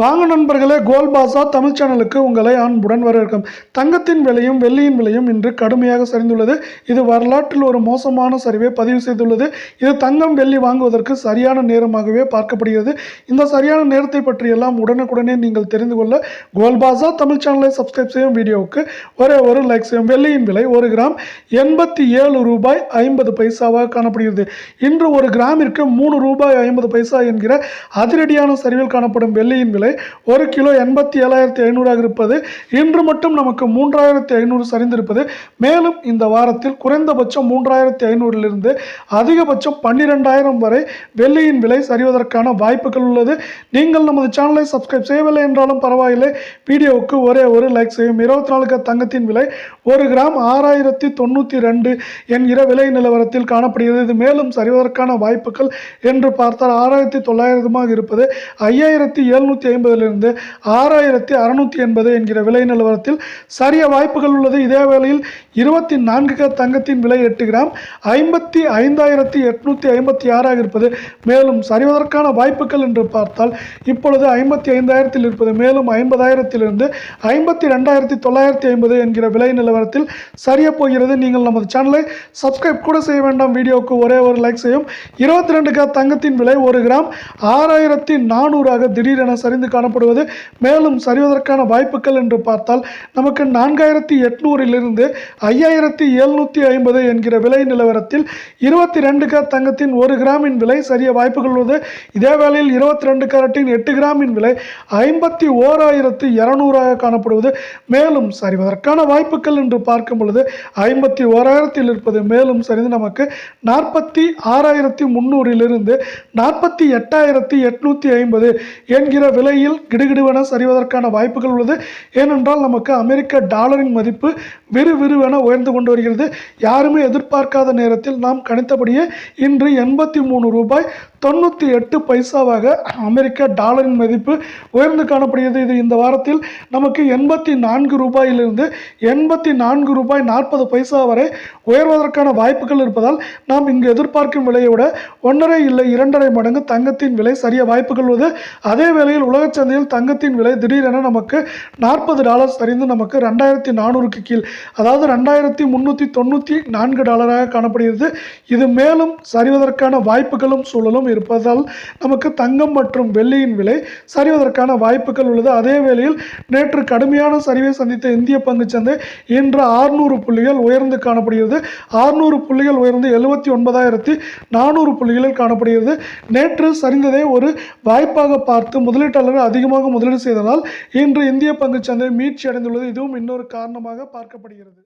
வாங்க நண்பர்களே கோல் பாசா தமிழ் சேனலுக்கு உங்களை அன்புடன் வரவேற்கும். தங்கத்தின் விலையும் வெள்ளியின் விலையும் இன்று கடுமையாக சரிந்துள்ளது. இது வரலாற்றில் ஒரு மோசமான சரிவை பதிவு செய்துள்ளது. இது தங்கம் வெள்ளி வாங்குவதற்கு சரியான நேரமாகவே பார்க்கப்படுகிறது. இந்த சரியான நேரத்தை பற்றியெல்லாம் உடனுக்குடனே நீங்கள் தெரிந்து கொள்ள கோல் பாசா தமிழ் சேனலை சப்ஸ்கிரைப் செய்யும் வீடியோவுக்கு ஒரே ஒரு லைக் செய்யும். வெள்ளியின் விலை ஒரு கிராம் எண்பத்தி ஏழு ரூபாய் ஐம்பது பைசாவாக காணப்படுகிறது. இன்று ஒரு கிராமிற்கு மூணு ரூபாய் ஐம்பது பைசா என்கிற அதிரடியான சரிவில் காணப்படும் வெள்ளியின் விலை ஒரு கிலோ எண்பத்தி ஏழாயிரத்தி ஐநூறாக இருப்பது. இன்று மட்டும் நமக்கு மூன்றாயிரத்தி ஐநூறு சரிந்திருப்பது. மேலும் இந்த வாரத்தில் குறைந்தபட்சம் மூன்றாயிரத்தி ஐநூறிலிருந்து அதிகபட்சம் பன்னிரெண்டாயிரம் வரை வெள்ளியின் விலை சரிவதற்கான வாய்ப்புகள் உள்ளது. நீங்கள் நமது சேனலை சப்ஸ்கிரைப் செய்யவில்லை என்றாலும் பரவாயில்லை. வீடியோவுக்கு ஒரே ஒரு லைக் செய்யும். இருபத்தி நாலு தங்கத்தின் விலை ஒரு கிராம் ஆறாயிரத்தி தொண்ணூற்றி ரெண்டு என்கிற விலை நிலவரத்தில் காணப்படுகிறது. இது மேலும் சரிவதற்கான வாய்ப்புகள் என்று பார்த்தால் ஆறாயிரத்தி தொள்ளாயிரமாக இருப்பது. ஐயாயிரத்தி எழுநூற்றி ஐம்பதிலிருந்து ஆறாயிரத்தி அறுநூற்றி எண்பது என்கிற விலை நிலவரத்தில் சரிய வாய்ப்புகள் உள்ளது. இதே வேளையில் இருபத்தி நான்கு க தங்கத்தின் விலை எட்டு கிராம் ஐம்பத்தி ஐந்தாயிரத்தி எட்நூற்றி ஐம்பத்தி ஆறாக இருப்பது. மேலும் சரிவதற்கான வாய்ப்புகள் என்று பார்த்தால் இப்பொழுது ஐம்பத்தி ஐந்தாயிரத்தில் இருப்பது மேலும் ஐம்பதாயிரத்திலிருந்து ஐம்பத்தி ரெண்டாயிரத்தி தொள்ளாயிரத்தி ஐம்பது என்கிற விலை நிலவரத்தில் சரிய போகிறது. நீங்கள் நமது சேனலை சப்ஸ்கிரைப் கூட செய்ய வேண்டாம். வீடியோவுக்கு ஒரே ஒரு லைக் செய்யும். இருபத்தி ரெண்டு க தங்கத்தின் விலை ஒரு கிராம் ஆறாயிரத்தி நானூறாக திடீரென சரிந்து காணப்படுவது. மேலும் சரிவதற்கான வாய்ப்புகள் என்று பார்த்தால் நமக்கு நான்காயிரத்தி எட்நூறிலிருந்து ஐயாயிரத்தி எழுநூற்றி ஐம்பது என்கிற விலை நிலவரத்தில் இருபத்தி ரெண்டு க தங்கத்தின் ஒரு கிராமின் விலை சரிய வாய்ப்புகள் உள்ளது. இதே வேளையில் இருபத்தி ரெண்டு கேரட்டின் எட்டு கிராமின் விலை ஐம்பத்தி ஓராயிரத்து இரநூறாக காணப்படுவது. மேலும் சரிவதற்கான வாய்ப்புகள் என்று பார்க்கும் பொழுது ஐம்பத்தி ஓராயிரத்தில் இருப்பது மேலும் சரிந்து நமக்கு நாற்பத்தி ஆறாயிரத்தி முந்நூறிலிருந்து நாற்பத்தி எட்டாயிரத்தி எட்நூற்றி ஐம்பது என்கிற விலை விலையில் கிடுகிடுவென சரிவதற்கான வாய்ப்புகள் உள்ளது. ஏனென்றால் நமக்கு அமெரிக்க டாலரின் மதிப்பு விறுவிறுவென உயர்ந்து கொண்டு வருகிறது. யாருமே எதிர்பார்க்காத நேரத்தில் நாம் கணித்தபடியே இன்று எண்பத்தி மூணு ரூபாய் தொண்ணூற்றி எட்டு பைசாவாக அமெரிக்க டாலரின் மதிப்பு உயர்ந்து காணப்படுகிறது. இது இந்த வாரத்தில் நமக்கு எண்பத்தி நான்கு ரூபாயிலிருந்து எண்பத்தி நான்கு ரூபாய் நாற்பது பைசா வரை உயர்வதற்கான வாய்ப்புகள் இருப்பதால் நாம் இங்கு எதிர்பார்க்கும் விலையை விட ஒன்றரை இல்லை இரண்டரை மடங்கு தங்கத்தின் விலை சரிய வாய்ப்புகள் உள்ளது. அதே வேளையில் உலகச் சந்தையில் தங்கத்தின் விலை திடீரென நமக்கு நாற்பது டாலர் சரிந்து நமக்கு ரெண்டாயிரத்தி நானூறுக்கு கீழ் அதாவது ரெண்டாயிரத்தி முந்நூற்றி தொண்ணூற்றி நான்கு டாலராக காணப்படுகிறது. இது மேலும் சரிவதற்கான வாய்ப்புகளும் சூழலும் இருப்பதால் நமக்கு தங்கம் மற்றும் வெள்ளியின் விலை சரிவதற்கான வாய்ப்புகள் உள்ளது. அதே வேளையில் நேற்று கடுமையான சரிவை சந்தித்த இந்திய பங்குச்சந்தை இன்று ஆறுநூறு புள்ளிகள் உயர்ந்து காணப்படுகிறது. ஆறுநூறு புள்ளிகள் உயர்ந்து எழுபத்தி ஒன்பதாயிரத்தி நானூறு புள்ளிகளில் காணப்படுகிறது. நேற்று சரிந்ததை ஒரு வாய்ப்பாக பார்த்து முதலீட்டாளர்கள் அதிகமாக முதலீடு செய்ததால் இன்று இந்திய பங்குச்சந்தை மீட்சி அடைந்துள்ளது. இதுவும் இன்னொரு காரணமாக பார்க்கப்படுகிறது.